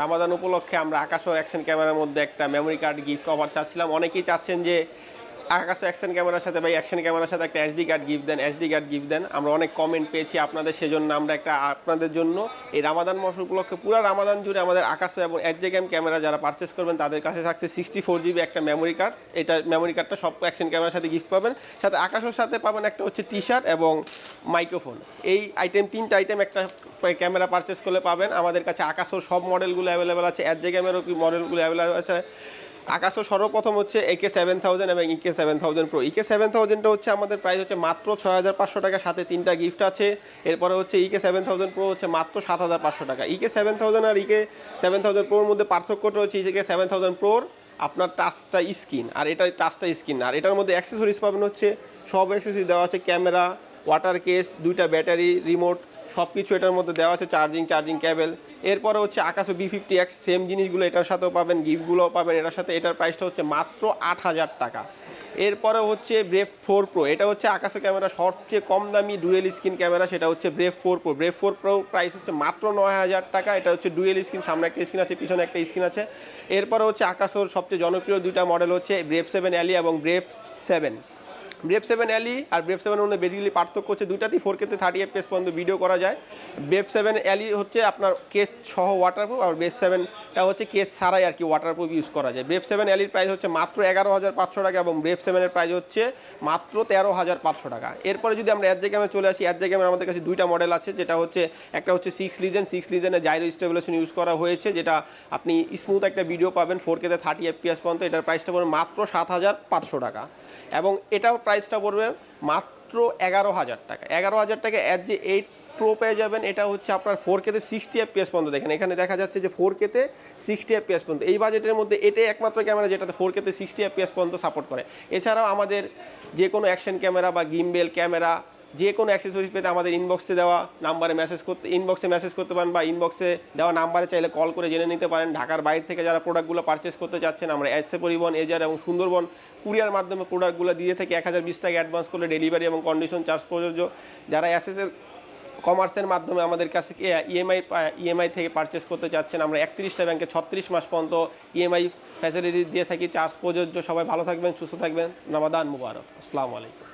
রামাদান উপলক্ষে আমরা আকাশ ও অ্যাকশন ক্যামেরার মধ্যে একটা মেমোরি কার্ড গিফট কভার চাচ্ছিলাম। অনেকেই চাচ্ছেন যে আকাশ অ্যাকশন ক্যামেরার সাথে ভাই অ্যাকশন ক্যামেরার সাথে একটা এসডি কার্ড গিফট দেন এসডি কার্ড গিফট দেন। আমরা অনেক কমেন্ট পেয়েছি আপনাদের সেজন্য, আমরা একটা আপনাদের জন্য। এই রামাদান মাস উপলক্ষে পুরো রামাদান জুড়ে আমাদের আকাশ এবং ক্যাম ক্যামেরা যারা পারচেস করবেন, তাদের কাছে থাকছে সিক্সটি ফোর জিবি একটা মেমোরি কার্ড এটা মেমোরি কার্ডটা সব অ্যাকশন ক্যামেরার সাথে গিফট পাবেন। সাথে আকাশের সাথে পাবেন একটা হচ্ছে টি শার্ট এবং মাইক্রোফোন। এই আইটেম তিনটা আইটেম একটা ক্যামেরা পারচেস করলে পাবেন। আমাদের কাছে আকাশোর সব মডেলগুলো অ্যাভেলেবেল আছে। এর যে ক্যামেরাও কি মডেলগুলো অ্যাভেলেবেল আছে? আকাশও সর্বপ্রথম হচ্ছে একে সেভেন থাউজেন্ড এবং EK seven thousand pro EK seven থাউজেন্ডটা হচ্ছে আমাদের প্রাইস হচ্ছে মাত্র ছয় হাজার পাঁচশো টাকা। সাথে তিনটা গিফট আছে। এরপরে হচ্ছে ইকে সেভেন থাউজেন্ড প্রো হচ্ছে মাত্র সাত হাজার পাঁচশো টাকা। ইকে সেভেন থাউজেন্ড আর ইকে সেভেন থাউজেন্ড প্রোর মধ্যে পার্থক্যটা হচ্ছে ইকে সেভেন থাউজেন্ড প্রোর আপনার টাচটা স্ক্রিন আর এটা টাচটা স্ক্রিন আর এটার মধ্যে অ্যাক্সেসরিজ পাবেন হচ্ছে, সব অ্যাক্সেসরিজ দেওয়া আছে। ক্যামেরা ওয়াটার কেস দুইটা ব্যাটারি রিমোট সব কিছু এটার মধ্যে দেওয়া আছে চার্জিং চার্জিং ক্যাবেল এরপরে হচ্ছে আকাশও বি ফিফটি এক্স সেম জিনিসগুলো এটার সাথেও পাবেন গিফটগুলোও পাবেন, এটার সাথে এটার প্রাইসটা হচ্ছে মাত্র আট হাজার টাকা। এরপরে হচ্ছে ব্রেভ ফোর প্রো এটা হচ্ছে আকাশে ক্যামেরা সবচেয়ে কম দামি ডুয়েল স্ক্রিন ক্যামেরা সেটা হচ্ছে brave four pro brave four pro price হচ্ছে মাত্র নয় হাজার টাকা, এটা হচ্ছে ডুয়েল স্ক্রিন সামনে একটা স্ক্রিন আছে, পিছনে একটা স্ক্রিন আছে। এরপরে হচ্ছে আকাশোর সবচেয়ে জনপ্রিয় দুইটা মডেল হচ্ছে ব্রেভ সেভেন অ্যালি এবং brave seven brave seven LE আর ব্রেভ সেভেনের মধ্যে বেসিক্যালি পার্থক্য হচ্ছে দুইটাতেই ফোর কেতে থার্টি এফ পর্যন্ত ভিডিও করা যায়। ব্রেভ সেভেন অ্যালি হচ্ছে আপনার কেস সহ ওয়াটারপ্রুফ আর ব্রেভ সেভেনটা হচ্ছে কেস ছাড়াই আর কি ওয়াটারপ্রুফ ইউজ করা যায়। ব্রেভ সেভেন অ্যালির প্রাইস হচ্ছে মাত্র এগারো হাজার পাঁচশো টাকা এবং ব্রেভ সেভেনের প্রাইস হচ্ছে মাত্র তেরো হাজার পাঁচশো টাকা। এরপরে যদি আমরা অ্যাড ক্যামে চলে আসি অ্যাড ক্যামের আমাদের কাছে দুইটা মডেল আছে, যেটা হচ্ছে একটা হচ্ছে সিক্স লিজেন সিক্স লিজেনের জাইরো স্টেবলেশন ইউজ করা হয়েছে, যেটা আপনি স্মুথ একটা ভিডিও পাবেন ফোর কেতে থার্টি এফপিএস পর্যন্ত। এটার প্রাইসটা পড়বে মাত্র সাত হাজার পাঁচশো টাকা। এবং এটাও প্রাইসটা পড়বে মাত্র এগারো হাজার টাকা। এগারো হাজার টাকা অ্যাট যে এইট প্রো পেয়ে যাবেন। এটা হচ্ছে আপনার ফোর কেতে সিক্সটি এফ এফপিএস পর্যন্ত দেখেন। এখানে দেখা যাচ্ছে যে ফোর কেতে সিক্সটি এফ এফপিএস পর্যন্ত। এই বাজেটের মধ্যে এটাই একমাত্র ক্যামেরা যেটাতে ফোর কেতে সিক্সটি এফ এফপিএস পর্যন্ত সাপোর্ট করে। এছাড়াও আমাদের যে কোনো অ্যাকশন ক্যামেরা বা গিমবেল ক্যামেরা যে কোনো অ্যাক্সেসরিজ পেতে আমাদের ইনবক্সে দেওয়া নাম্বারে মেসেজ করতে ইনবক্সে মেসেজ করতে পারেন বা ইনবক্সে দেওয়া নাম্বারে চাইলে কল করে জেনে নিতে পারেন। ঢাকার বাইরে থেকে যারা প্রোডাক্টগুলো পারচেস করতে চাচ্ছেন, আমরা এসে পরিবহন এজার এবং সুন্দরবন কুরিয়ার মাধ্যমে প্রোডাক্টগুলো দিয়ে থেকে এক হাজার বিশ টাকা অ্যাডভান্স করলে ডেলিভারি এবং কন্ডিশন চার্জ প্রযোজ্য। যারা অ্যাসেসের কমার্সের মাধ্যমে আমাদের কাছে ইএমআই ইএমআই থেকে পারচেস করতে চাচ্ছেন, আমরা একত্রিশটা ব্যাংকে ছত্রিশ মাস পর্যন্ত ইএমআই ফ্যাসিলিটি দিয়ে থাকি। চার্জ প্রযোজ্য। সবাই ভালো থাকবেন, সুস্থ থাকবেন। রমাদান মুবারক আসসালামু আলাইকুম